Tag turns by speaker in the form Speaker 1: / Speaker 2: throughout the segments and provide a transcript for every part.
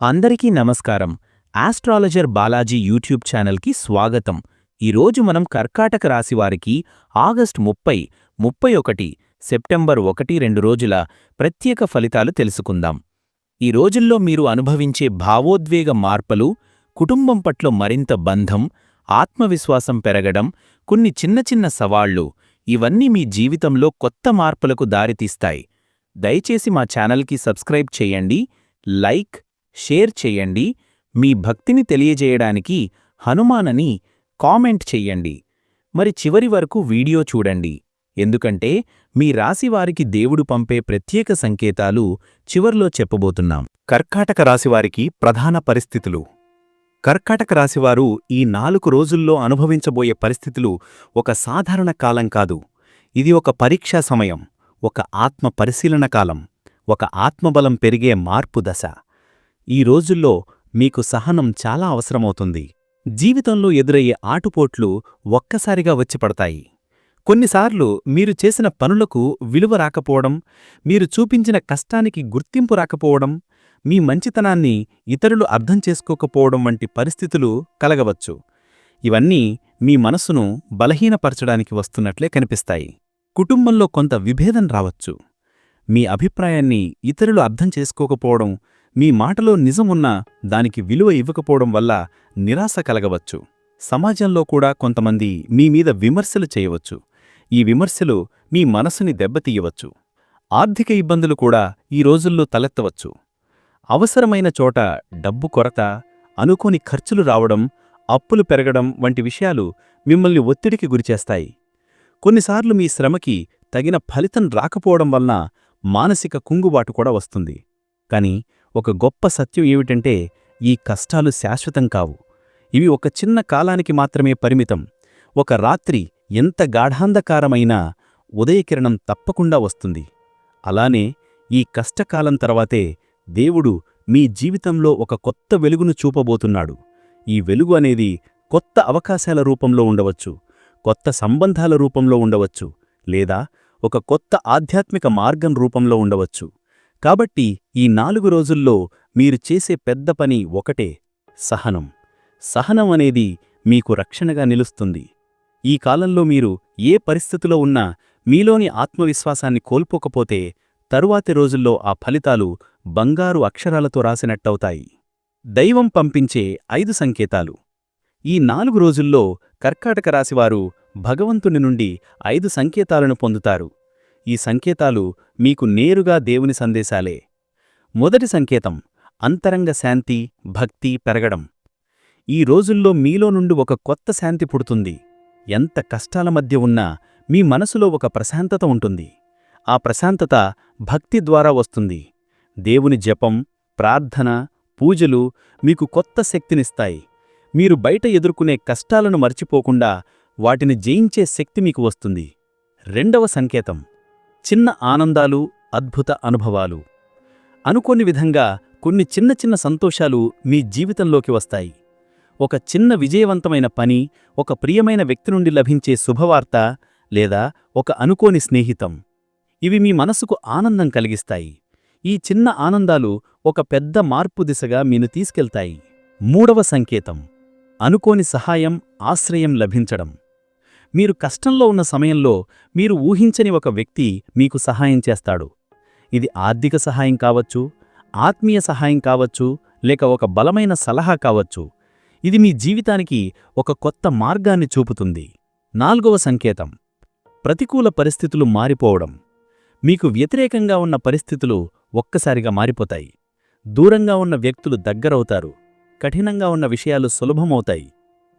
Speaker 1: అందరికీ నమస్కారం. Astrologer Balaji YouTube ఛానల్కి స్వాగతం. ఈరోజు మనం కర్కాటక రాశివారికి ఆగస్ట్ ఆగస్టు ముప్పై ముప్పై ఒకటి సెప్టెంబర్ ఒకటి రెండు రోజుల ప్రత్యేక ఫలితాలు తెలుసుకుందాం. ఈ రోజుల్లో మీరు అనుభవించే భావోద్వేగ మార్పులు కుటుంబం పట్ల మరింత బంధం ఆత్మవిశ్వాసం పెరగడం కొన్ని చిన్న చిన్న సవాళ్ళు ఇవన్నీ మీ జీవితంలో కొత్త మార్పులకు దారితీస్తాయి. దయచేసి మా ఛానల్కి సబ్స్క్రైబ్ చేయండి. లైక్ షేర్ చెయ్యండి మీ భక్తిని తెలియజేయడానికి హనుమానని కామెంట్ చెయ్యండి మరి చివరి వరకు వీడియో చూడండి. ఎందుకంటే మీ రాశివారికి దేవుడు పంపే ప్రత్యేక సంకేతాలు చివర్లో చెప్పబోతున్నాం. కర్కాటక రాశివారికి ప్రధాన పరిస్థితులు. కర్కాటక రాశివారు ఈ నాలుగు రోజుల్లో అనుభవించబోయే పరిస్థితులు ఒక సాధారణ కాలం కాదు. ఇది ఒక పరీక్షా సమయం ఒక ఆత్మ పరిశీలన కాలం ఒక ఆత్మబలం పెరిగే మార్పు దశ. ఈ రోజుల్లో మీకు సహనం చాలా అవసరమవుతుంది. జీవితంలో ఎదురయ్యే ఆటుపోట్లు ఒక్కసారిగా వచ్చిపడతాయి కొన్నిసార్లు మీరు చేసిన పనులకు విలువ రాకపోవడం మీరు చూపించిన కష్టానికి గుర్తింపు రాకపోవడం మీ మంచితనాన్ని ఇతరులు అర్థం చేసుకోకపోవడం వంటి పరిస్థితులు కలగవచ్చు. ఇవన్నీ మీ మనసును బలహీనపరచడానికి వస్తున్నట్లే కనిపిస్తాయి. కుటుంబంలో కొంత విభేదం రావచ్చు. మీ అభిప్రాయాన్ని ఇతరులు అర్థం చేసుకోకపోవడం మీ మాటలో నిజమున్నా దానికి విలువ ఇవ్వకపోవడం వల్ల నిరాశ కలగవచ్చు. సమాజంలో కూడా కొంతమంది మీ మీద విమర్శలు చేయవచ్చు. ఈ విమర్శలు మీ మనసుని దెబ్బతీయవచ్చు. ఆర్థిక ఇబ్బందులు కూడా ఈ రోజుల్లో తలెత్తవచ్చు. అవసరమైన చోట డబ్బు కొరత అనుకోని ఖర్చులు రావడం అప్పులు పెరగడం వంటి విషయాలు మిమ్మల్ని ఒత్తిడికి గురిచేస్తాయి. కొన్నిసార్లు మీ శ్రమకి తగిన ఫలితం రాకపోవడం వలన మానసిక కుంగుబాటు కూడా వస్తుంది. కాని ఒక గొప్ప సత్యం ఏమిటంటే ఈ కష్టాలు శాశ్వతం కావు. ఇవి ఒక చిన్న కాలానికి మాత్రమే పరిమితం. ఒక రాత్రి ఎంత గాఢాంధకారమైనా ఉదయకిరణం తప్పకుండా వస్తుంది. అలానే ఈ కష్టకాలం తర్వాతే దేవుడు మీ జీవితంలో ఒక కొత్త వెలుగును చూపబోతున్నాడు. ఈ వెలుగు అనేది కొత్త అవకాశాల రూపంలో ఉండవచ్చు కొత్త సంబంధాల రూపంలో ఉండవచ్చు లేదా ఒక కొత్త ఆధ్యాత్మిక మార్గం రూపంలో ఉండవచ్చు. కాబట్టి ఈ నాలుగు రోజుల్లో మీరు చేసే పెద్ద పని ఒకటే సహనం. సహనం అనేది మీకు రక్షణగా నిలుస్తుంది. ఈ కాలంలో మీరు ఏ పరిస్థితిలో ఉన్నా మీలోని ఆత్మవిశ్వాసాన్ని కోల్పోకపోతే తరువాతి రోజుల్లో ఆ ఫలితాలు బంగారు అక్షరాలతో రాసినట్టవుతాయి. దైవం పంపించే ఐదు సంకేతాలు. ఈ నాలుగు రోజుల్లో కర్కాటక రాశివారు భగవంతుని నుండి ఐదు సంకేతాలను పొందుతారు. ఈ సంకేతాలు మీకు నేరుగా దేవుని సందేశాలే. మొదటి సంకేతం అంతరంగ శాంతి భక్తి పెరగడం. ఈ రోజుల్లో మీలో నుండి ఒక కొత్త శాంతి పుడుతుంది. ఎంత కష్టాల మధ్య ఉన్నా మీ మనసులో ఒక ప్రశాంతత ఉంటుంది. ఆ ప్రశాంతత భక్తి ద్వారా వస్తుంది. దేవుని జపం ప్రార్థన పూజలు మీకు కొత్త శక్తినిస్తాయి. మీరు బయట ఎదుర్కొనే కష్టాలను మర్చిపోకుండా వాటిని జయించే శక్తి మీకు వస్తుంది. రెండవ సంకేతం చిన్న ఆనందాలు అద్భుత అనుభవాలు. అనుకోని విధంగా కొన్ని చిన్న చిన్న సంతోషాలు మీ జీవితంలోకి వస్తాయి. ఒక చిన్న విజయవంతమైన పని ఒక ప్రియమైన వ్యక్తి నుండి లభించే శుభవార్త లేదా ఒక అనుకోని స్నేహితం. ఇవి మీ మనసుకు ఆనందం కలిగిస్తాయి. ఈ చిన్న ఆనందాలు ఒక పెద్ద మార్పు దిశగా మీను తీసుకెళ్తాయి. మూడవ సంకేతం. అనుకోని సహాయం ఆశ్రయం లభించడం. మీరు కష్టంలో ఉన్న సమయంలో మీరు ఊహించని ఒక వ్యక్తి మీకు సహాయం చేస్తాడు. ఇది ఆర్థిక సహాయం కావచ్చు ఆత్మీయ సహాయం కావచ్చు లేక ఒక బలమైన సలహా కావచ్చు. ఇది మీ జీవితానికి ఒక కొత్త మార్గాన్ని చూపుతుంది. నాల్గవ సంకేతం. ప్రతికూల పరిస్థితులు మారిపోవడం. మీకు వ్యతిరేకంగా ఉన్న పరిస్థితులు ఒక్కసారిగా మారిపోతాయి. దూరంగా ఉన్న వ్యక్తులు దగ్గరవుతారు. కఠినంగా ఉన్న విషయాలు సులభమవుతాయి.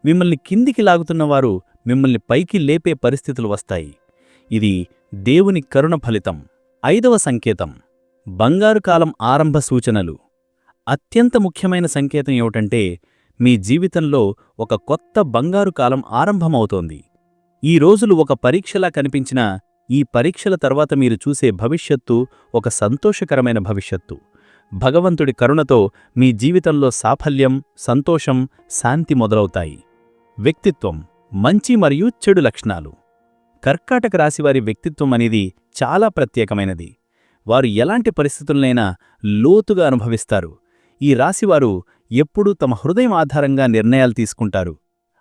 Speaker 1: మిమ్మల్ని కిందికి లాగుతున్నవారు మిమ్మల్ని పైకి లేపే పరిస్థితులు వస్తాయి. ఇది దేవుని కరుణ ఫలితం. ఐదవ సంకేతం. బంగారు కాలం ఆరంభ సూచనలు. అత్యంత ముఖ్యమైన సంకేతం ఏమిటంటే మీ జీవితంలో ఒక కొత్త బంగారు కాలం ఆరంభమవుతోంది. ఈ రోజులు ఒక పరీక్షలా కనిపించినా ఈ పరీక్షల తర్వాత మీరు చూసే భవిష్యత్తు ఒక సంతోషకరమైన భవిష్యత్తు. భగవంతుడి కరుణతో మీ జీవితంలో సాఫల్యం సంతోషం శాంతి మొదలవుతాయి. వ్యక్తిత్వం. మంచి మరియు చెడు లక్షణాలు. కర్కాటక రాశివారి వ్యక్తిత్వం అనేది చాలా ప్రత్యేకమైనది. వారు ఎలాంటి పరిస్థితులనైనా లోతుగా అనుభవిస్తారు. ఈ రాశివారు ఎప్పుడూ తమ హృదయం ఆధారంగా నిర్ణయాలు తీసుకుంటారు.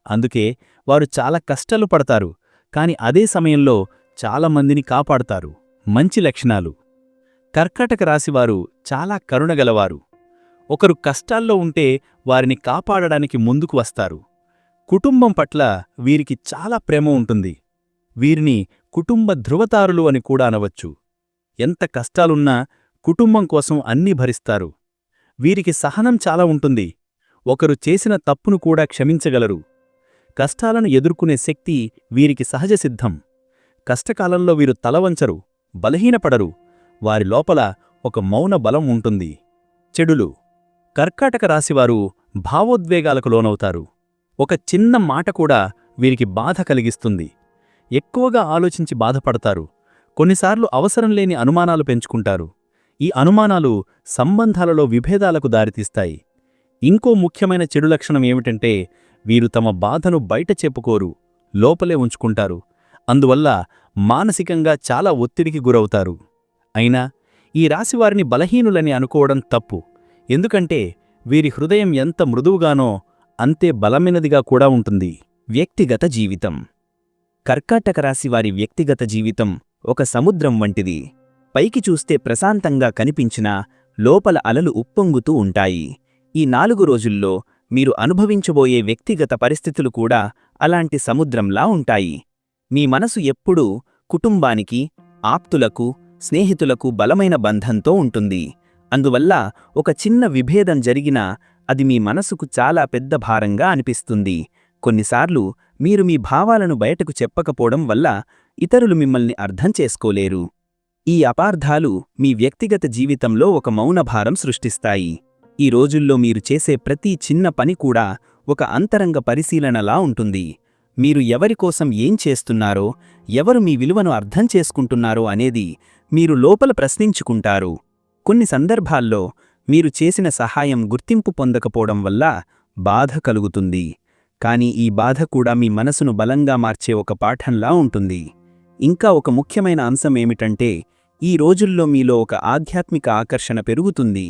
Speaker 1: అందుకే వారు చాలా కష్టాలు పడతారు. కాని అదే సమయంలో చాలా మందిని కాపాడతారు. మంచి లక్షణాలు. కర్కాటక రాశివారు చాలా కరుణగలవారు ఒకరు కష్టాల్లో ఉంటే వారిని కాపాడడానికి ముందుకు వస్తారు. కుటుంబం పట్ల వీరికి చాలా ప్రేమ ఉంటుంది. వీరిని కుటుంబ ధృవతారులు అని కూడా అనవచ్చు. ఎంత కష్టాలున్నా కుటుంబం కోసం అన్నీ భరిస్తారు. వీరికి సహనం చాలా ఉంటుంది. ఒకరు చేసిన తప్పును కూడా క్షమించగలరు. కష్టాలను ఎదుర్కొనే శక్తి వీరికి సహజ సిద్ధం. కష్టకాలంలో వీరు తలవంచరు బలహీనపడరు. వారి లోపల ఒక మౌన బలం ఉంటుంది. చెడులు. కర్కాటక రాశివారు భావోద్వేగాలకు లోనవుతారు. ఒక చిన్న మాట కూడా వీరికి బాధ కలిగిస్తుంది. ఎక్కువగా ఆలోచించి బాధపడతారు. కొన్నిసార్లు అవసరం లేని అనుమానాలు పెంచుకుంటారు. ఈ అనుమానాలు సంబంధాలలో విభేదాలకు దారితీస్తాయి. ఇంకో ముఖ్యమైన చెడు లక్షణం ఏమిటంటే వీరు తమ బాధను బయట చెప్పుకోరు లోపలే ఉంచుకుంటారు. అందువల్ల మానసికంగా చాలా ఒత్తిడికి గురవుతారు. అయినా ఈ రాశివారిని బలహీనులని అనుకోవడం తప్పు. ఎందుకంటే వీరి హృదయం ఎంత మృదువుగానో అంతే బలమైనదిగా కూడా ఉంటుంది. వ్యక్తిగత జీవితం. కర్కాటక రాశివారి వ్యక్తిగత జీవితం ఒక సముద్రం వంటిది. పైకి చూస్తే ప్రశాంతంగా కనిపించినా లోపల అలలు ఉప్పొంగుతూ ఉంటాయి. ఈ నాలుగు రోజుల్లో మీరు అనుభవించబోయే వ్యక్తిగత పరిస్థితులు కూడా అలాంటి సముద్రంలా ఉంటాయి. మీ మనసు ఎప్పుడూ కుటుంబానికి ఆప్తులకు స్నేహితులకు బలమైన బంధంతో ఉంటుంది. అందువల్ల ఒక చిన్న విభేదం జరిగినా అది మీ మనసుకు చాలా పెద్ద భారంగా అనిపిస్తుంది. కొన్నిసార్లు మీరు మీ భావాలను బయటకు చెప్పకపోవడం వల్ల ఇతరులు మిమ్మల్ని అర్థం చేసుకోలేరు. ఈ అపార్థాలు మీ వ్యక్తిగత జీవితంలో ఒక మౌనభారం సృష్టిస్తాయి. ఈ రోజుల్లో మీరు చేసే ప్రతి చిన్న పని కూడా ఒక అంతరంగ పరిశీలనలా ఉంటుంది. మీరు ఎవరికోసం ఏం చేస్తున్నారో ఎవరు మీ విలువను అర్థం చేసుకుంటున్నారో అనేది మీరు లోపల ప్రశ్నించుకుంటారు. కొన్ని సందర్భాల్లో మీరు చేసిన సహాయం గుర్తింపు పొందకపోవడం వల్ల బాధ కలుగుతుంది. కాని ఈ బాధ కూడా మీ మనసును బలంగా మార్చే ఒక పాఠంలా ఉంటుంది. ఇంకా ఒక ముఖ్యమైన అంశం ఏమిటంటే ఈ రోజుల్లో మీలో ఒక ఆధ్యాత్మిక ఆకర్షణ పెరుగుతుంది.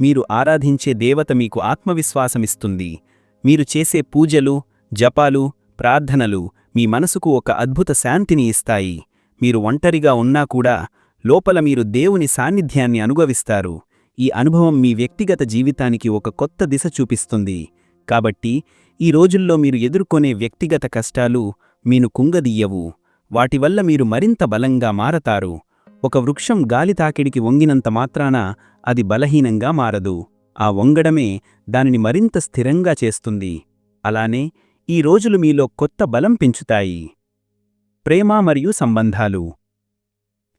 Speaker 1: మీరు ఆరాధించే దేవత మీకు ఆత్మవిశ్వాసమిస్తుంది. మీరు చేసే పూజలు జపాలు ప్రార్థనలు మీ మనసుకు ఒక అద్భుత శాంతిని ఇస్తాయి. మీరు ఒంటరిగా ఉన్నా కూడా లోపల మీరు దేవుని సాన్నిధ్యాన్ని అనుభవిస్తారు. ఈ అనుభవం మీ వ్యక్తిగత జీవితానికి ఒక కొత్త దిశ చూపిస్తుంది. కాబట్టి ఈ రోజుల్లో మీరు ఎదుర్కొనే వ్యక్తిగత కష్టాలు మీను కుంగదీయవు. వాటివల్ల మీరు మరింత బలంగా మారతారు. ఒక వృక్షం గాలి తాకిడికి వంగినంత మాత్రాన అది బలహీనంగా మారదు. ఆ వంగడమే దానిని మరింత స్థిరంగా చేస్తుంది. అలానే ఈ రోజులు మీలో కొత్త బలం పెంచుతాయి. ప్రేమ మరియు సంబంధాలు.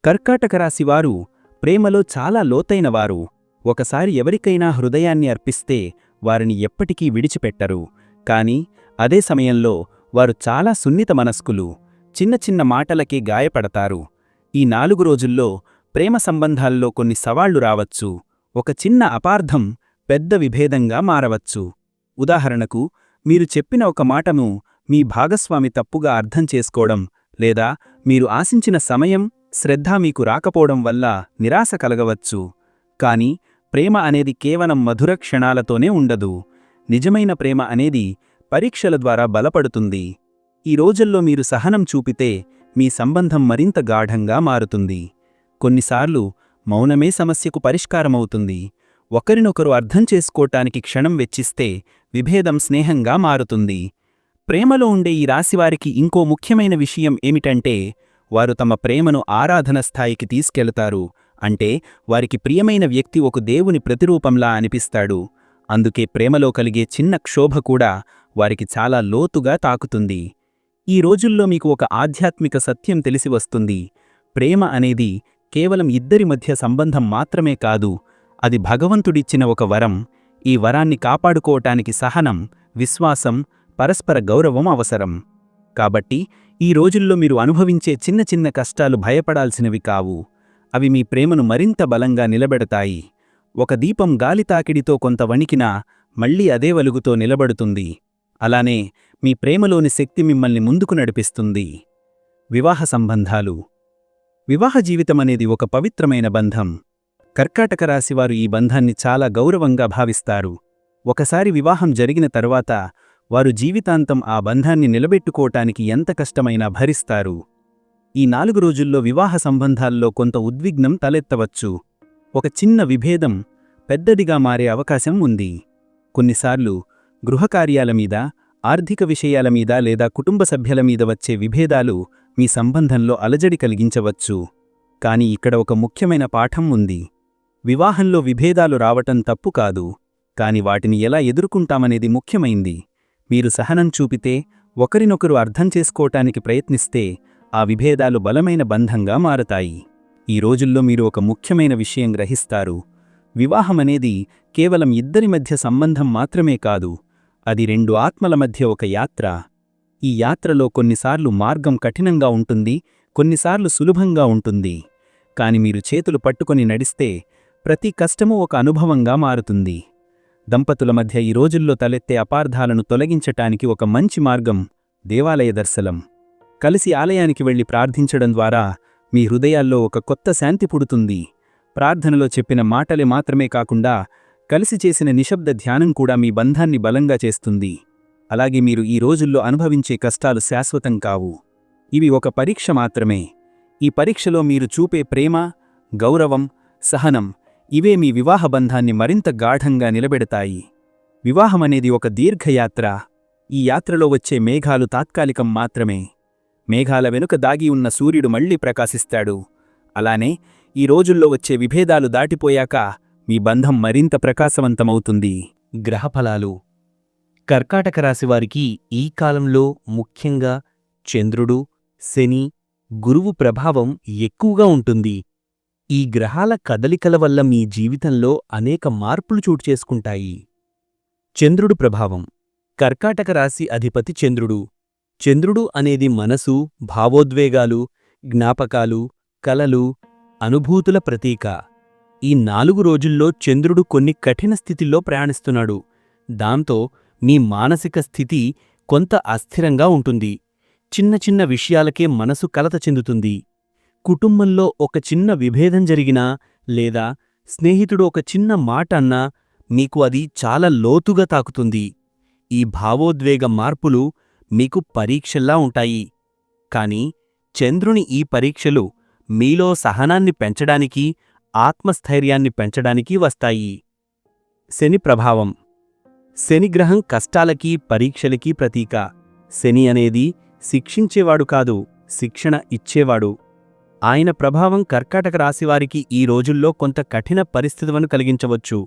Speaker 1: కర్కాటక రాశివారు ప్రేమలో చాలా లోతైనవారు. ఒకసారి ఎవరికైనా హృదయాన్ని అర్పిస్తే వారిని ఎప్పటికీ విడిచిపెట్టరు. కాని అదే సమయంలో వారు చాలా సున్నిత మనస్కులు చిన్న చిన్న మాటలకే గాయపడతారు. ఈ నాలుగు రోజుల్లో ప్రేమ సంబంధాల్లో కొన్ని సవాళ్ళు రావచ్చు. ఒక చిన్న అపార్థం పెద్ద విభేదంగా మారవచ్చు. ఉదాహరణకు మీరు చెప్పిన ఒక మాటను మీ భాగస్వామి తప్పుగా అర్థం చేసుకోవడం లేదా మీరు ఆశించిన సమయం శ్రద్ధ మీకు రాకపోవడం వల్ల నిరాశ కలగవచ్చు. కాని ప్రేమ అనేది కేవలం మధుర క్షణాలతోనే ఉండదు. నిజమైన ప్రేమ అనేది పరీక్షల ద్వారా బలపడుతుంది. ఈ రోజుల్లో మీరు సహనం చూపితే మీ సంబంధం మరింత గాఢంగా మారుతుంది. కొన్నిసార్లు మౌనమే సమస్యకు పరిష్కారమవుతుంది. ఒకరినొకరు అర్థం చేసుకోటానికి క్షణం వెచ్చిస్తే విభేదం స్నేహంగా మారుతుంది. ప్రేమలో ఉండే ఈ రాశివారికి ఇంకో ముఖ్యమైన విషయం ఏమిటంటే వారు తమ ప్రేమను ఆరాధన స్థాయికి తీసుకెళతారు. అంటే వారికి ప్రియమైన వ్యక్తి ఒక దేవుని ప్రతిరూపంలా అనిపిస్తాడు. అందుకే ప్రేమలో కలిగే చిన్న క్షోభ కూడా వారికి చాలా లోతుగా తాకుతుంది. ఈ రోజుల్లో మీకు ఒక ఆధ్యాత్మిక సత్యం తెలిసి వస్తుంది. ప్రేమ అనేది కేవలం ఇద్దరి మధ్య సంబంధం మాత్రమే కాదు అది భగవంతుడిచ్చిన ఒక వరం. ఈ వరాన్ని కాపాడుకోవటానికి సహనం విశ్వాసం పరస్పర గౌరవం అవసరం. కాబట్టి ఈ రోజుల్లో మీరు అనుభవించే చిన్న చిన్న కష్టాలు భయపడాల్సినవి కావు. అవి మీ ప్రేమను మరింత బలంగా నిలబెడతాయి. ఒక దీపం గాలి తాకిడితో కొంత వణికినా మళ్ళీ అదే వెలుగుతో నిలబడుతుంది. అలానే మీ ప్రేమలోని శక్తి మిమ్మల్ని ముందుకు నడిపిస్తుంది. వివాహ సంబంధాలు. వివాహ జీవితమనేది ఒక పవిత్రమైన బంధం.
Speaker 2: కర్కాటక రాశివారు ఈ బంధాన్ని చాలా గౌరవంగా భావిస్తారు. ఒకసారి వివాహం జరిగిన తరువాత వారు జీవితాంతం ఆ బంధాన్ని నిలబెట్టుకోటానికి ఎంత కష్టమైనా భరిస్తారు. ఈ నాలుగు రోజుల్లో వివాహ సంబంధాల్లో కొంత ఉద్విగ్నం తలెత్తవచ్చు. ఒక చిన్న విభేదం పెద్దదిగా మారే అవకాశం ఉంది. కొన్నిసార్లు గృహకార్యాల మీద ఆర్థిక విషయాల మీద లేదా కుటుంబ సభ్యుల మీద వచ్చే విభేదాలు మీ సంబంధంలో అలజడి కలిగించవచ్చు. కాని ఇక్కడ ఒక ముఖ్యమైన పాఠం ఉంది. వివాహంలో విభేదాలు రావటం తప్పు కాదు. కాని వాటిని ఎలా ఎదుర్కొంటామనేది ముఖ్యమైంది. మీరు సహనం చూపితే ఒకరినొకరు అర్థం చేసుకోవటానికి ప్రయత్నిస్తే ఆ విభేదాలు బలమైన బంధంగా మారతాయి. ఈ రోజుల్లో మీరు ఒక ముఖ్యమైన విషయం గ్రహిస్తారు. వివాహమనేది కేవలం ఇద్దరి మధ్య సంబంధం మాత్రమే కాదు అది రెండు ఆత్మల మధ్య ఒక యాత్ర. ఈ యాత్రలో కొన్నిసార్లు మార్గం కఠినంగా ఉంటుంది కొన్నిసార్లు సులభంగా ఉంటుంది. కాని మీరు చేతులు పట్టుకొని నడిస్తే ప్రతి కష్టమూ ఒక అనుభవంగా మారుతుంది. దంపతుల మధ్య ఈ రోజుల్లో తలెత్తే అపార్థాలను తొలగించటానికి ఒక మంచి మార్గం దేవాలయ దర్శనం. కలిసి ఆలయానికి వెళ్ళి ప్రార్థించడం ద్వారా మీ హృదయాల్లో ఒక కొత్త శాంతి పుడుతుంది. ప్రార్థనలో చెప్పిన మాటలే మాత్రమే కాకుండా కలిసి చేసిన నిశ్శబ్ద ధ్యానం కూడా మీ బంధాన్ని బలంగా చేస్తుంది. అలాగే మీరు ఈ రోజుల్లో అనుభవించే కష్టాలు శాశ్వతం కావు. ఇవి ఒక పరీక్ష మాత్రమే. ఈ పరీక్షలో మీరు చూపే ప్రేమ గౌరవం సహనం ఇవే మీ వివాహ బంధాన్ని మరింత గాఢంగా నిలబెడతాయి. వివాహమనేది ఒక దీర్ఘయాత్ర. ఈ యాత్రలో వచ్చే మేఘాలు తాత్కాలికం మాత్రమే. మేఘాల వెనుక దాగి ఉన్న సూర్యుడు మళ్ళీ ప్రకాశిస్తాడు. అలానే ఈ రోజుల్లో వచ్చే విభేదాలు దాటిపోయాక మీ బంధం మరింత ప్రకాశవంతమవుతుంది. గ్రహఫలాలు. కర్కాటక రాశివారికి ఈ కాలంలో ముఖ్యంగా చంద్రుడు శని గురువు ప్రభావం ఎక్కువగా ఉంటుంది. ఈ గ్రహాల కదలికల వల్ల మీ జీవితంలో అనేక మార్పులు చోటు చేసుకుంటాయి చంద్రుడు ప్రభావం. కర్కాటక రాశి అధిపతి చంద్రుడు. చంద్రుడు అనేది మనసు భావోద్వేగాలు జ్ఞాపకాలు కలలు అనుభూతుల ప్రతీక. ఈ నాలుగు రోజుల్లో చంద్రుడు కొన్ని కఠిన స్థితిల్లో ప్రయాణిస్తున్నాడు. దాంతో మీ మానసిక స్థితి కొంత అస్థిరంగా ఉంటుంది. చిన్న చిన్న విషయాలకే మనసు కలత చెందుతుంది. కుటుంబంలో ఒక చిన్న విభేదం జరిగినా లేదా స్నేహితుడు ఒక చిన్న మాట అన్నా మీకు అది చాలా లోతుగా తాకుతుంది. ఈ భావోద్వేగ మార్పులు మీకు పరీక్షల్లా ఉంటాయి. కాని చంద్రుని ఈ పరీక్షలు మీలో సహనాన్ని పెంచడానికి ఆత్మస్థైర్యాన్ని పెంచడానికి వస్తాయి. శని ప్రభావం. శనిగ్రహం కష్టాలకి పరీక్షలకి ప్రతీక. శని అనేది శిక్షించేవాడు కాదు శిక్షణ ఇచ్చేవాడు. ఆయన ప్రభావం కర్కాటక రాశివారికి ఈ రోజుల్లో కొంత కఠిన పరిస్థితులను కలిగించవచ్చు.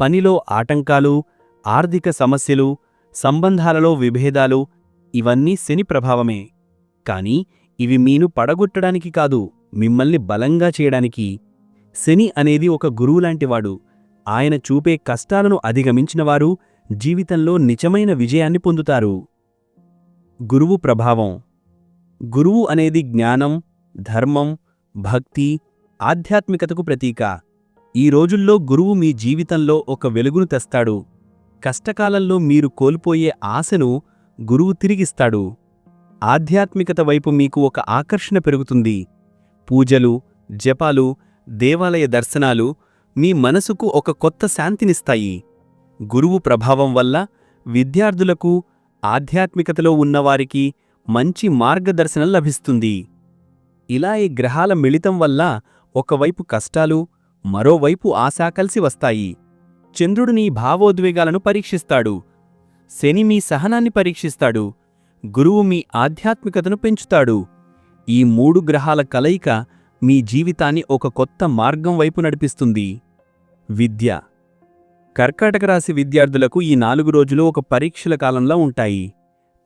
Speaker 2: పనిలో ఆటంకాలు ఆర్థిక సమస్యలు సంబంధాలలో విభేదాలు ఇవన్నీ శని ప్రభావమే. కాని ఇవి మీను పడగొట్టడానికి కాదు మిమ్మల్ని బలంగా చేయడానికి. శని అనేది ఒక గురువులాంటివాడు. ఆయన చూపే కష్టాలను అధిగమించినవారు జీవితంలో నిజమైన విజయాన్ని పొందుతారు. గురువు ప్రభావం. గురువు అనేది జ్ఞానం ధర్మం భక్తి ఆధ్యాత్మికతకు ప్రతీక. ఈ రోజుల్లో గురువు మీ జీవితంలో ఒక వెలుగును తెస్తాడు. కష్టకాలంలో మీరు కోల్పోయే ఆశను గురువు తిరిగిస్తాడు. ఆధ్యాత్మికత వైపు మీకు ఒక ఆకర్షణ పెరుగుతుంది. పూజలు జపాలు దేవాలయ దర్శనాలు మీ మనసుకు ఒక కొత్త శాంతినిస్తాయి. గురువు ప్రభావం వల్ల విద్యార్థులకు ఆధ్యాత్మికతలో ఉన్నవారికి మంచి మార్గదర్శనం లభిస్తుంది. ఇలా ఈ గ్రహాల మిళితం వల్ల ఒకవైపు కష్టాలు మరోవైపు ఆశా కలిసి వస్తాయి. చంద్రుడు నీ భావోద్వేగాలను పరీక్షిస్తాడు. శని మీ సహనాన్ని పరీక్షిస్తాడు. గురువు మీ ఆధ్యాత్మికతను పెంచుతాడు. ఈ మూడు గ్రహాల కలయిక మీ జీవితాన్ని ఒక కొత్త మార్గం వైపు నడిపిస్తుంది. విద్య. కర్కాటక రాశి విద్యార్థులకు ఈ నాలుగు రోజులు ఒక పరీక్షల కాలంలో ఉంటాయి.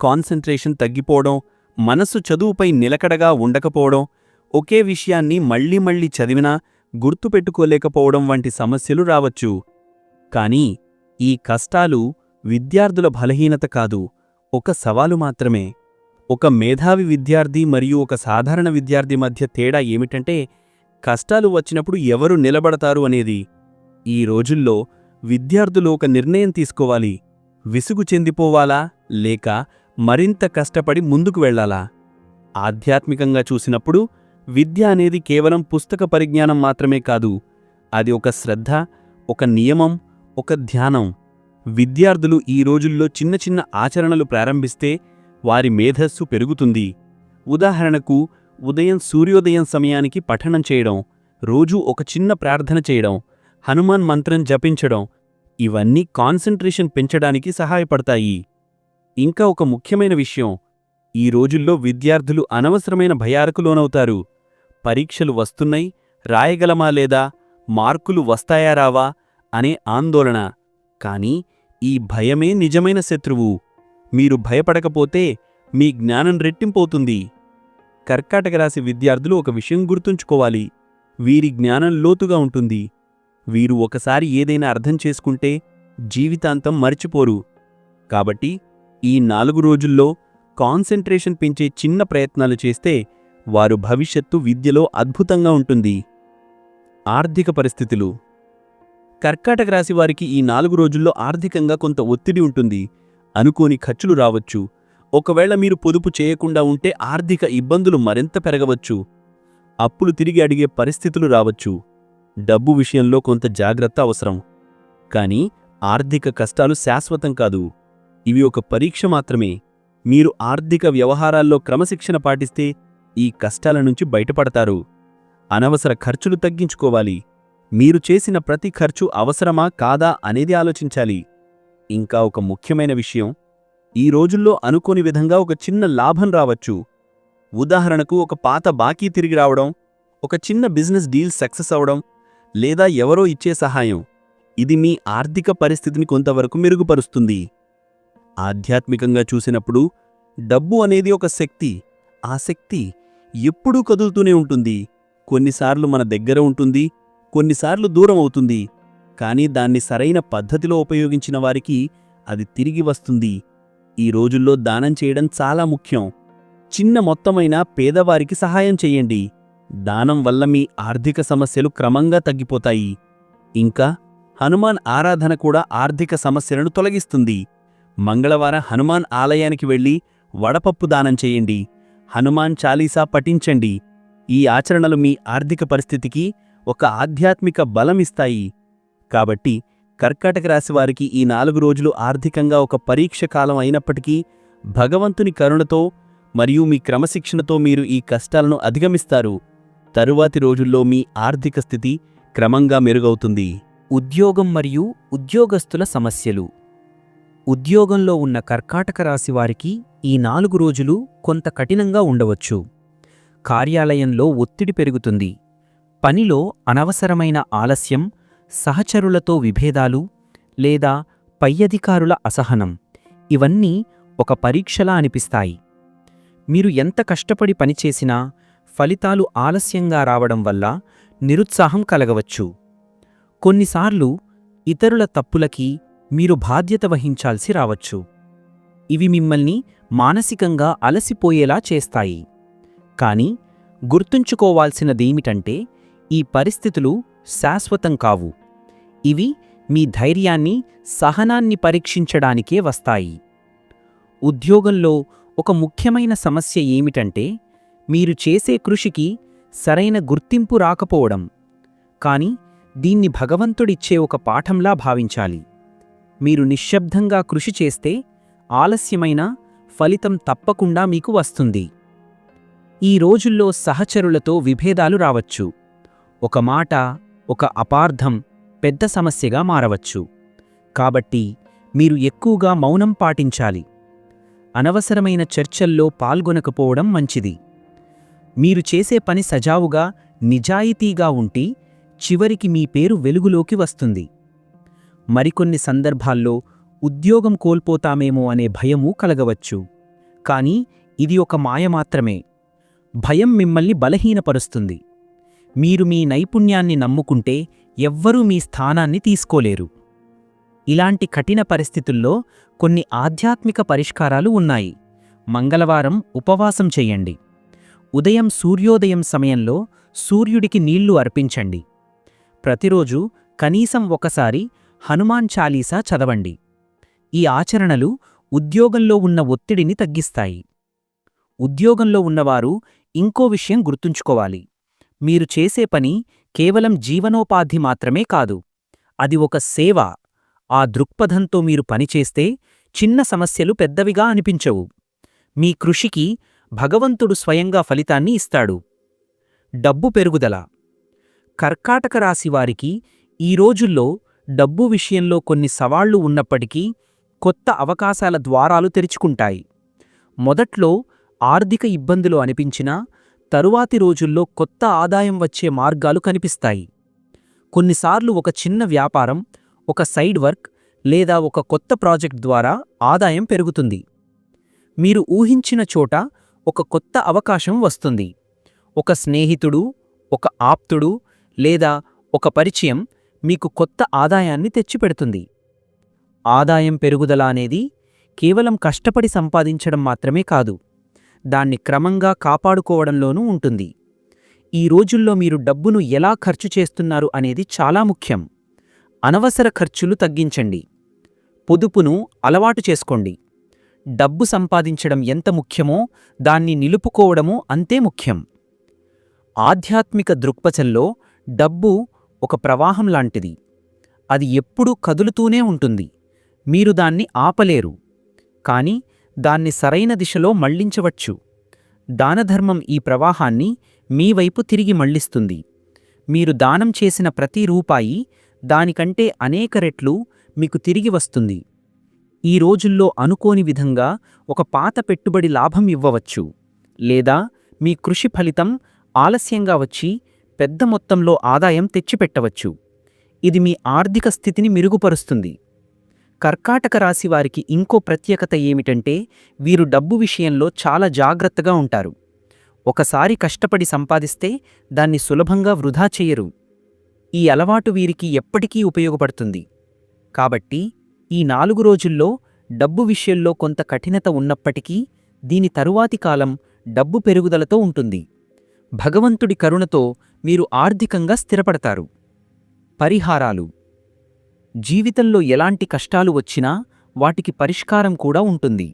Speaker 2: కాన్సంట్రేషన్ తగ్గిపోవడం మనస్సు చదువుపై నిలకడగా ఉండకపోవడం ఒకే విషయాన్ని మళ్ళీ మళ్ళీ చదివినా గుర్తుపెట్టుకోలేకపోవడం వంటి సమస్యలు రావచ్చు. కానీ ఈ కష్టాలు విద్యార్థుల బలహీనత కాదు ఒక సవాలు మాత్రమే. ఒక మేధావి విద్యార్థి మరియు ఒక సాధారణ విద్యార్థి మధ్య తేడా ఏమిటంటే కష్టాలు వచ్చినప్పుడు ఎవరు నిలబడతారు అనేది. ఈ రోజుల్లో విద్యార్థులు ఒక నిర్ణయం తీసుకోవాలి. విసుగు చెందిపోవాలా లేక మరింత కష్టపడి ముందుకు వెళ్ళాలా ఆధ్యాత్మికంగా చూసినప్పుడు విద్య అనేది కేవలం పుస్తక పరిజ్ఞానం మాత్రమే కాదు అది ఒక శ్రద్ధ ఒక నియమం ఒక ధ్యానం. విద్యార్థులు ఈ రోజుల్లో చిన్న చిన్న ఆచరణలు ప్రారంభిస్తే వారి మేధస్సు పెరుగుతుంది. ఉదాహరణకు ఉదయం సూర్యోదయం సమయానికి పఠనం చేయడం రోజూ ఒక చిన్న ప్రార్థన చేయడం హనుమాన్ మంత్రం జపించడం ఇవన్నీ కాన్సంట్రేషన్ పెంచడానికి సహాయపడతాయి. ఇంకా ఒక ముఖ్యమైన విషయం ఈ రోజుల్లో విద్యార్థులు అనవసరమైన భయాలకు లోనవుతారు. పరీక్షలు వస్తున్నాయి రాయగలమా లేదా మార్కులు వస్తాయా రావా అనే ఆందోళన. కానీ ఈ భయమే నిజమైన శత్రువు. మీరు భయపడకపోతే మీ జ్ఞానం రెట్టింపోతుంది. కర్కాటక రాశి విద్యార్థులు ఒక విషయం గుర్తుంచుకోవాలి. వీరి జ్ఞానం లోతుగా ఉంటుంది. వీరు ఒకసారి ఏదైనా అర్థం చేసుకుంటే జీవితాంతం మర్చిపోరు. కాబట్టి ఈ నాలుగు రోజుల్లో కాన్సెంట్రేషన్ పెంచే చిన్న ప్రయత్నాలు చేస్తే వారు భవిష్యత్తు విద్యలో అద్భుతంగా ఉంటుంది. ఆర్థిక పరిస్థితులు. కర్కాటక రాశి వారికి ఈ నాలుగు రోజుల్లో ఆర్థికంగా కొంత ఒత్తిడి ఉంటుంది. అనుకోని ఖర్చులు రావచ్చు. ఒకవేళ మీరు పొదుపు చేయకుండా ఉంటే ఆర్థిక ఇబ్బందులు మరింత పెరగవచ్చు. అప్పులు తిరిగి అడిగే పరిస్థితులు రావచ్చు. డబ్బు విషయంలో కొంత జాగ్రత్త అవసరం. కానీ ఆర్థిక కష్టాలు శాశ్వతం కాదు. ఇవి ఒక పరీక్ష మాత్రమే. మీరు ఆర్థిక వ్యవహారాల్లో క్రమశిక్షణ పాటిస్తే ఈ కష్టాల నుంచి బయటపడతారు. అనవసర ఖర్చులు తగ్గించుకోవాలి. మీరు చేసిన ప్రతి ఖర్చు అవసరమా కాదా అనేది ఆలోచించాలి. ఇంకా ఒక ముఖ్యమైన విషయం ఈ రోజుల్లో అనుకోని విధంగా ఒక చిన్న లాభం రావచ్చు. ఉదాహరణకు ఒక పాత బాకీ తిరిగి రావడం ఒక చిన్న బిజినెస్ డీల్ సక్సెస్ అవడం లేదా ఎవరో ఇచ్చే సహాయం. ఇది మీ ఆర్థిక పరిస్థితిని కొంతవరకు మెరుగుపరుస్తుంది. ఆధ్యాత్మికంగా చూసినప్పుడు డబ్బు అనేది ఒక శక్తి. ఆ శక్తి ఎప్పుడూ కదులుతూనే ఉంటుంది. కొన్నిసార్లు మన దగ్గర ఉంటుంది కొన్నిసార్లు దూరం అవుతుంది కానీ దాన్ని సరైన పద్ధతిలో ఉపయోగించిన వారికి అది తిరిగి వస్తుంది. ఈ రోజుల్లో దానం చేయడం చాలా ముఖ్యం. చిన్న మొత్తమైన పేదవారికి సహాయం చెయ్యండి దానం వల్ల మీ ఆర్థిక సమస్యలు క్రమంగా తగ్గిపోతాయి. ఇంకా హనుమాన్ ఆరాధన కూడా ఆర్థిక సమస్యలను తొలగిస్తుంది. మంగళవారం హనుమాన్ ఆలయానికి వెళ్ళి వడపప్పు దానం చేయండి. హనుమాన్ చాలీసా పఠించండి. ఈ ఆచరణలు మీ ఆర్థిక పరిస్థితికి ఒక ఆధ్యాత్మిక బలమిస్తాయి కాబట్టి కర్కాటక రాశి వారికి ఈ నాలుగు రోజులు ఆర్థికంగా ఒక పరీక్ష కాలం అయినప్పటికీ భగవంతుని కరుణతో మరియు మీ క్రమశిక్షణతో మీరు ఈ కష్టాలను అధిగమిస్తారు. తరువాతి రోజుల్లో మీ ఆర్థిక స్థితి క్రమంగా మెరుగవుతుంది.
Speaker 1: ఉద్యోగం మరియు ఉద్యోగస్తుల సమస్యలు. ఉద్యోగంలో ఉన్న కర్కాటక రాశి వారికి ఈ నాలుగు రోజులు కొంత కఠినంగా ఉండవచ్చు. కార్యాలయంలో ఒత్తిడి పెరుగుతుంది. పనిలో అనవసరమైన ఆలస్యం సహచరులతో విభేదాలు లేదా పై అధికారుల అసహనం ఇవన్నీ ఒక పరీక్షలా అనిపిస్తాయి. మీరు ఎంత కష్టపడి పనిచేసినా ఫలితాలు ఆలస్యంగా రావడం వల్ల నిరుత్సాహం కలగవచ్చు. కొన్నిసార్లు ఇతరుల తప్పులకి మీరు బాధ్యత వహించాల్సి రావచ్చు. ఇవి మిమ్మల్ని మానసికంగా అలసిపోయేలా చేస్తాయి. కాని గుర్తుంచుకోవాల్సినదేమిటంటే ఈ పరిస్థితులు శాశ్వతం కావు. ఇవి మీ ధైర్యాన్ని సహనాన్ని పరీక్షించడానికే వస్తాయి. ఉద్యోగంలో ఒక ముఖ్యమైన సమస్య ఏమిటంటే మీరు చేసే కృషికి సరైన గుర్తింపు రాకపోవడం. కాని దీన్ని భగవంతుడిచ్చే ఒక పాఠంలా భావించాలి. మీరు నిశ్శబ్దంగా కృషి చేస్తే ఆలస్యమైన ఫలితం తప్పకుండా మీకు వస్తుంది. ఈ రోజుల్లో సహచరులతో విభేదాలు రావచ్చు. ఒక మాట ఒక అపార్థం పెద్ద సమస్యగా మారవచ్చు. కాబట్టి మీరు ఎక్కువగా మౌనం పాటించాలి. అనవసరమైన చర్చల్లో పాల్గొనకపోవడం మంచిది. మీరు చేసే పని సజావుగా నిజాయితీగా ఉంటే చివరికి మీ పేరు వెలుగులోకి వస్తుంది. మరికొన్ని సందర్భాల్లో ఉద్యోగం కోల్పోతామేమో అనే భయమూ కలగవచ్చు. కానీ ఇది ఒక మాయ మాత్రమే. భయం మిమ్మల్ని బలహీనపరుస్తుంది. మీరు మీ నైపుణ్యాన్ని నమ్ముకుంటే ఎవ్వరూ మీ స్థానాన్ని తీసుకోలేరు. ఇలాంటి కఠిన పరిస్థితుల్లో కొన్ని ఆధ్యాత్మిక పరిష్కారాలు ఉన్నాయి. మంగళవారం ఉపవాసం చెయ్యండి ఉదయం సూర్యోదయం సమయంలో సూర్యుడికి నీళ్ళు అర్పించండి. ప్రతిరోజు కనీసం ఒకసారి హనుమాన్ చాలీసా చదవండి. ఈ ఆచరణలు ఉద్యోగంలో ఉన్న ఒత్తిడిని తగ్గిస్తాయి. ఉద్యోగంలో ఉన్నవారు ఇంకో విషయం గుర్తుంచుకోవాలి. మీరు చేసే పని
Speaker 3: కేవలం జీవనోపాధి మాత్రమే కాదు అది ఒక సేవ. ఆ దృక్పథంతో మీరు పనిచేస్తే చిన్న సమస్యలు పెద్దవిగా అనిపించవు. మీ కృషికి భగవంతుడు స్వయంగా ఫలితాన్ని ఇస్తాడు. డబ్బు పెరుగుదల. కర్కాటక రాశివారికి ఈ రోజుల్లో డబ్బు విషయంలో కొన్ని సవాళ్ళు ఉన్నప్పటికీ కొత్త అవకాశాల ద్వారాలు తెరుచుకుంటాయి. మొదట్లో ఆర్థిక ఇబ్బందులు అనిపించినా తరువాతి రోజుల్లో కొత్త ఆదాయం వచ్చే మార్గాలు కనిపిస్తాయి. కొన్నిసార్లు ఒక చిన్న వ్యాపారం ఒక సైడ్ వర్క్ లేదా ఒక కొత్త ప్రాజెక్ట్ ద్వారా ఆదాయం పెరుగుతుంది. మీరు ఊహించిన చోట ఒక కొత్త అవకాశం వస్తుంది. ఒక స్నేహితుడు ఒక ఆప్తుడు లేదా ఒక పరిచయం మీకు కొత్త ఆదాయాన్ని తెచ్చిపెడుతుంది. ఆదాయం పెరుగుదల అనేది కేవలం కష్టపడి సంపాదించడం మాత్రమే కాదు. దాన్ని క్రమంగా కాపాడుకోవడంలోనూ ఉంటుంది. ఈ రోజుల్లో మీరు డబ్బును ఎలా ఖర్చు చేస్తున్నారు అనేది చాలా ముఖ్యం. అనవసర ఖర్చులు తగ్గించండి. పొదుపును అలవాటు చేసుకోండి. డబ్బు సంపాదించడం ఎంత ముఖ్యమో దాన్ని నిలుపుకోవడమూ అంతే ముఖ్యం. ఆధ్యాత్మిక దృక్పథంలో డబ్బు ఒక ప్రవాహం లాంటిది. అది ఎప్పుడూ కదులుతూనే ఉంటుంది. మీరు దాన్ని ఆపలేరు. కానీ దాన్ని సరైన దిశలో మళ్ళించవచ్చు. దానధర్మం ఈ ప్రవాహాన్ని మీ వైపు తిరిగి మళ్ళిస్తుంది. మీరు దానం చేసిన ప్రతి రూపాయి దానికంటే అనేక రెట్లు మీకు తిరిగి వస్తుంది. ఈ రోజుల్లో అనుకోని విధంగా ఒక పాత పెట్టుబడి లాభం ఇవ్వవచ్చు. లేదా మీ కృషి ఫలితం ఆలస్యంగా వచ్చి పెద్ద మొత్తంలో ఆదాయం తెచ్చిపెట్టవచ్చు. ఇది మీ ఆర్థిక స్థితిని మెరుగుపరుస్తుంది. కర్కాటక రాశి వారికి ఇంకో ప్రత్యేకత ఏమిటంటే వీరు డబ్బు విషయంలో చాలా జాగ్రత్తగా ఉంటారు. ఒకసారి కష్టపడి సంపాదిస్తే దాన్ని సులభంగా వృధా చేయరు. ఈ అలవాటు వీరికి ఎప్పటికీ ఉపయోగపడుతుంది. కాబట్టి ఈ నాలుగు రోజుల్లో డబ్బు విషయంలో కొంత కఠినత ఉన్నప్పటికీ దీని తరువాతి కాలం డబ్బు పెరుగుదలతో ఉంటుంది. భగవంతుడి కరుణతో మీరు ఆర్థికంగా స్థిరపడతారు. పరిహారాలు జీవితంలో ఎలాంటి కష్టాలు వచ్చినా వాటికి పరిష్కారం కూడా ఉంటుంది.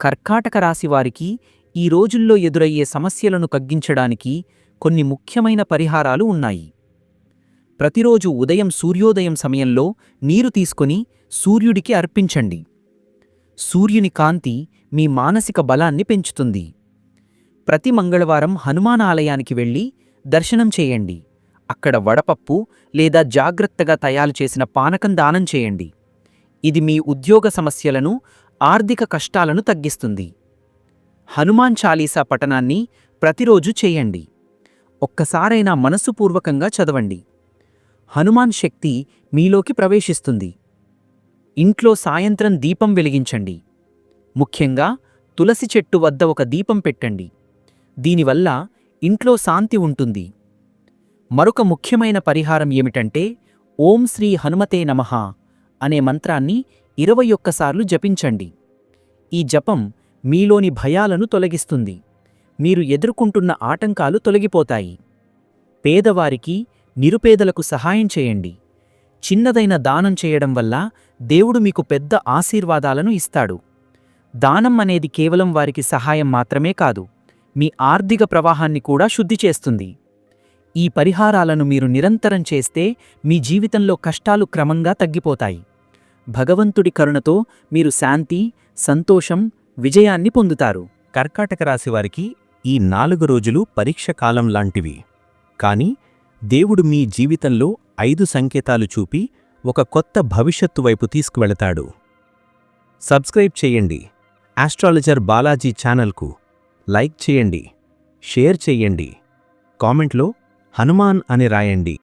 Speaker 3: కర్కాటక రాశివారికి ఈ రోజుల్లో ఎదురయ్యే సమస్యలను తగ్గించడానికి కొన్ని ముఖ్యమైన పరిహారాలు ఉన్నాయి. ప్రతిరోజు ఉదయం సూర్యోదయం సమయంలో నీరు తీసుకొని సూర్యుడికి అర్పించండి. సూర్యుని కాంతి మీ మానసిక బలాన్ని పెంచుతుంది. ప్రతి మంగళవారం హనుమాన ఆలయానికి వెళ్ళి దర్శనం చేయండి. అక్కడ వడపప్పు లేదా జాగ్రత్తగా తయారు చేసిన పానకం దానం చేయండి. ఇది మీ ఉద్యోగ సమస్యలను ఆర్థిక కష్టాలను తగ్గిస్తుంది. హనుమాన్ చాలీసా పఠనాన్ని ప్రతిరోజు చేయండి. ఒక్కసారైనా మనస్సుపూర్వకంగా చదవండి. హనుమాన్ శక్తి మీలోకి ప్రవేశిస్తుంది. ఇంట్లో సాయంత్రం దీపం వెలిగించండి. ముఖ్యంగా తులసి చెట్టు వద్ద ఒక దీపం పెట్టండి. దీనివల్ల ఇంట్లో శాంతి ఉంటుంది. మరొక ముఖ్యమైన పరిహారం ఏమిటంటే ఓం శ్రీ హనుమతే నమః అనే మంత్రాన్ని ఇరవై ఒక్కసార్లు జపించండి. ఈ జపం మీలోని భయాలను తొలగిస్తుంది. మీరు ఎదుర్కొంటున్న ఆటంకాలు తొలగిపోతాయి. పేదవారికి నిరుపేదలకు సహాయం చేయండి. చిన్నదైన దానం చేయడం వల్ల దేవుడు మీకు పెద్ద ఆశీర్వాదాలను ఇస్తాడు. దానం అనేది కేవలం వారికి సహాయం మాత్రమే కాదు మీ ఆర్థిక ప్రవాహాన్ని కూడా శుద్ధి చేస్తుంది. ఈ పరిహారాలను మీరు నిరంతరం చేస్తే మీ జీవితంలో కష్టాలు క్రమంగా తగ్గిపోతాయి. భగవంతుడి కరుణతో మీరు శాంతి సంతోషం విజయాన్ని పొందుతారు.
Speaker 1: కర్కాటక రాశివారికి ఈ నాలుగు రోజులు పరీక్ష కాలం లాంటివి. కానీ దేవుడు మీ జీవితంలో ఐదు సంకేతాలు చూపి ఒక కొత్త భవిష్యత్తు వైపు తీసుకువెళతాడు. సబ్స్క్రైబ్ చేయండి. ఆస్ట్రాలజర్ బాలాజీ ఛానల్కు లైక్ చేయండి. షేర్ చేయండి. కామెంట్లో హనుమాన్ అని రాయండి.